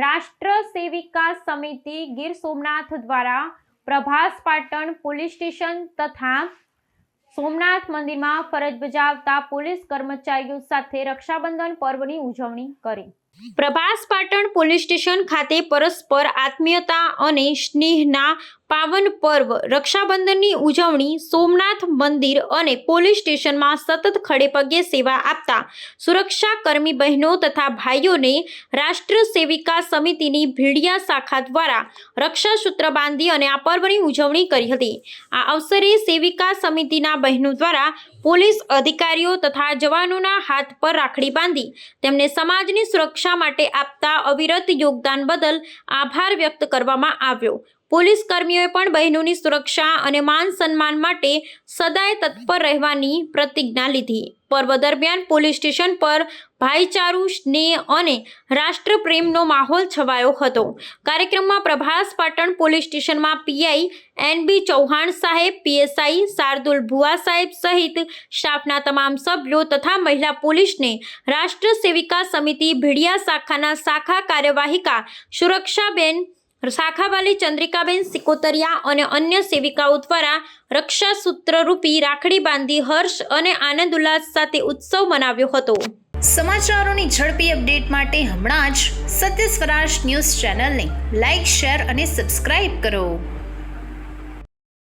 રાષ્ટ્ર સેવિકા સમિતિ ગીર સોમનાથ દ્વારા પ્રભાસ પાટણ પોલીસ સ્ટેશન તથા સોમનાથ મંદિરમાં ફરજ બજાવતા પોલીસ કર્મચારીઓ સાથે રક્ષાબંધન પર્વની ઉજવણી કરી. પ્રભાસ પાટણ પોલીસ સ્ટેશન ખાતે પરસ્પર આત્મીયતા અને સ્નેહના પાવન પર્વ, રક્ષાબંધનની ઉજવણી, સોમનાથ મંદિર અને પોલીસ સ્ટેશનમાં સતત ખડેપગે સેવા આપતા સુરક્ષા કર્મી બહેનો તથા ભાઈઓને રાષ્ટ્ર સેવિકા સમિતિની ભીડિયા શાખા દ્વારા રક્ષાસૂત્ર બાંધી અને આ પર્વની ઉજવણી કરી હતી. આ અવસરે સેવિકા સમિતિના બહેનો દ્વારા પોલીસ અધિકારીઓ તથા જવાનોના હાથ પર રાખડી બાંધી તેમને સમાજની સુરક્ષા માટે આપતા અવિરત યોગદાન બદલ આભાર વ્યક્ત કરવામાં આવ્યો. પોલીસ કર્મીઓએ પણ બહેનોની સુરક્ષા અને માન સન્માન માટે સદાય તત્પર રહેવાની પ્રતિજ્ઞા લીધી. પર્વ દરમિયાન પોલીસ સ્ટેશન પર ભાઈચારું, સ્નેહ અને રાષ્ટ્રપ્રેમનો માહોલ છવાયો હતો. કાર્યક્રમમાં પ્રભાસ પાટણ પોલીસ સ્ટેશનમાં પીઆઈ એન બી ચૌહાણ સાહેબ, પીએસઆઈ શાર્દુલ ભુવા સાહેબ સહિત સ્ટાફના તમામ સભ્યો તથા મહિલા પોલીસને રાષ્ટ્ર સેવિકા સમિતિ ભીડિયા શાખાના શાખા કાર્યવાહિકા સુરક્ષાબેન શાખાવાલી ચંદ્રિકાબેન સિકોતરિયા અને અન્ય સેવિકાઓ દ્વારા રક્ષાસૂત્ર રૂપી રાખડી બાંધી હર્ષ અને આનંદ ઉલ્લાસ સાથે ઉત્સવ મનાવ્યો હતો. સમાચારોની ઝડપી અપડેટ માટે હમણાં જ સત્ય સ્વરાજ ન્યૂઝ ચેનલને લાઇક શેર અને સબસ્ક્રાઇબ કરો.